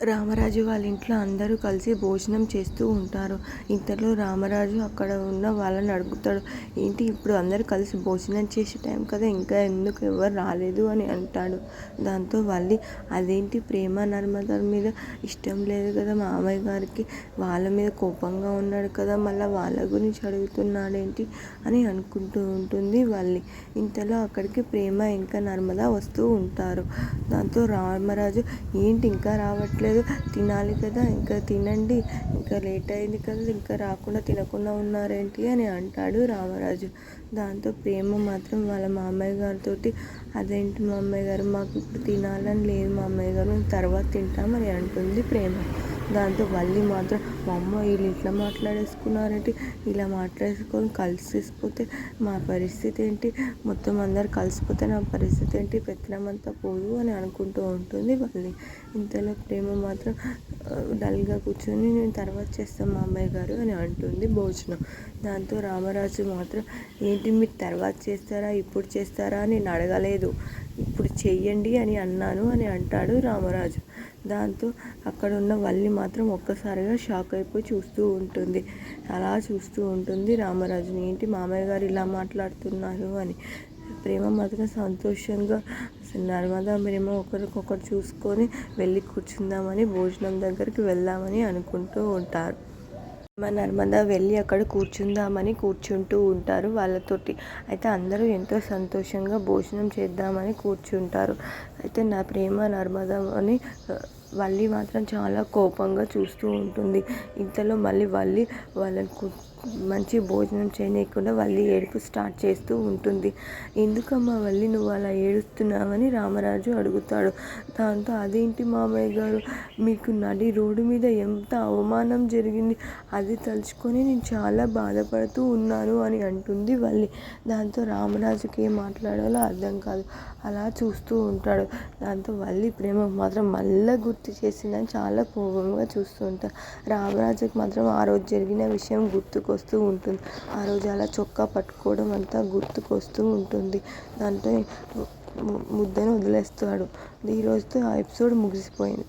రామరాజు వాళ్ళ ఇంట్లో అందరూ కలిసి భోజనం చేస్తూ ఉంటారు. ఇంతలో రామరాజు అక్కడ ఉన్న వాళ్ళని అడుగుతాడు ఏంటి ఇప్పుడు అందరూ కలిసి భోజనం చేసే టైం కదా ఇంకా ఎందుకు ఎవరు రాలేదు? అని అంటాడు. దాంతో వాళ్ళి అదేంటి ప్రేమ నర్మద మీద ఇష్టం లేదు కదా మామయ్య గారికి వాళ్ళ మీద కోపంగా ఉన్నాడు కదా మళ్ళీ వాళ్ళ గురించి అడుగుతున్నాడేంటి? అని అనుకుంటూ ఉంటుంది వాళ్ళు ఇంతలో అక్కడికి ప్రేమ ఇంకా నర్మద వస్తూ ఉంటారు. దాంతో రామరాజు ఏంటి ఇంకా రావట్లేదు? తినాలి కదా ఇంకా తినండి. ఇంకా లేట్ అయింది కదా ఇంకా రాకుండా తినకుండా ఉన్నారేంటి అని అంటాడు రామరాజు. దాంతో ప్రేమ మాత్రం వాళ్ళ మామయ్య గారితో అదేంటి మామయ్య గారు మాకు ఇప్పుడు తినాలని లేదు మామయ్య గారు మేము తర్వాత తింటామని అంటుంది ప్రేమ. దాంతో వల్లి మాత్రం మా అమ్మ వీళ్ళు ఇట్లా మాట్లాడేసుకున్నారేంటి? ఇలా మాట్లాడేసుకొని కలిసిపోతే మా పరిస్థితి ఏంటి? మొత్తం అందరు కలిసిపోతే నా పరిస్థితి ఏంటి? పెత్తనమంతా పోదు అని అనుకుంటూ ఉంటుంది వల్లి. ఇంతలో ప్రేమ మాత్రం డల్గా కూర్చొని నేను తర్వాత చేస్తాను మా అమ్మాయి గారు అని అంటుంది భోజనం. దాంతో రామరాజు మాత్రం ఏంటి మీరు తర్వాత చేస్తారా? ఇప్పుడు చేస్తారా? అని నేను అడగలేదు. ఇప్పుడు చెయ్యండి అని అన్నాను అని అంటాడు రామరాజు. దాంతో అక్కడ ఉన్న వల్లి మాత్రం ఒక్కసారిగా షాక్ అయిపోయి చూస్తూ ఉంటుంది. అలా చూస్తూ ఉంటుంది రామరాజుని ఏంటి మామయ్య గారు ఇలా మాట్లాడుతున్నారు అని? ప్రేమ మాత్రం సంతోషంగా నర్మదా ప్రేమ ఒకరికొకరు చూసుకొని వెళ్ళి కూర్చుందామని భోజనం దగ్గరికి వెళ్దామని అనుకుంటూ ఉంటారు. మా నర్మదా వెళ్ళి అక్కడ కూర్చుందామని కూర్చుంటూ ఉంటారు వాళ్ళతోటి. అయితే అందరూ ఎంతో సంతోషంగా భోజనం చేద్దామని కూర్చుంటారు. అయితే నా ప్రేమ నర్మదా అని వల్లి మాత్రం చాలా కోపంగా చూస్తూ ఉంటుంది. ఇంతలో మళ్ళీ వల్లి వాళ్ళని మంచి భోజనం చేయనీయకుండా వల్లి ఏడుపు స్టార్ట్ చేస్తూ ఉంటుంది. ఎందుకమ్మా వల్లి నువ్వు అలా ఏడుస్తున్నావని రామరాజు అడుగుతాడు. దాంతో అదేంటి మామయ్య గారు? మీకు నడి రోడ్డు మీద ఎంత అవమానం జరిగింది? అది తలుచుకొని నేను చాలా బాధపడుతూ ఉన్నాను అని అంటుంది వల్లి. దాంతో రామరాజుకి ఏం మాట్లాడాలో అర్థం కాదు. అలా చూస్తూ ఉంటాడు. దాంతో వల్లి ప్రేమ మాత్రం మళ్ళీ గుర్తు చేసిందని చాలా కోపంగా చూస్తూ ఉంటారు రామరాజుకి మాత్రం ఆ రోజు జరిగిన విషయం గుర్తుకొస్తూ ఉంటుంది. ఆ రోజు అలా చొక్కా పట్టుకోవడం అంతా గుర్తుకొస్తూ ఉంటుంది. దాంతో ముద్దను వదిలేస్తాడు. ఈ రోజుతో ఆ ఎపిసోడ్ ముగిసిపోయింది.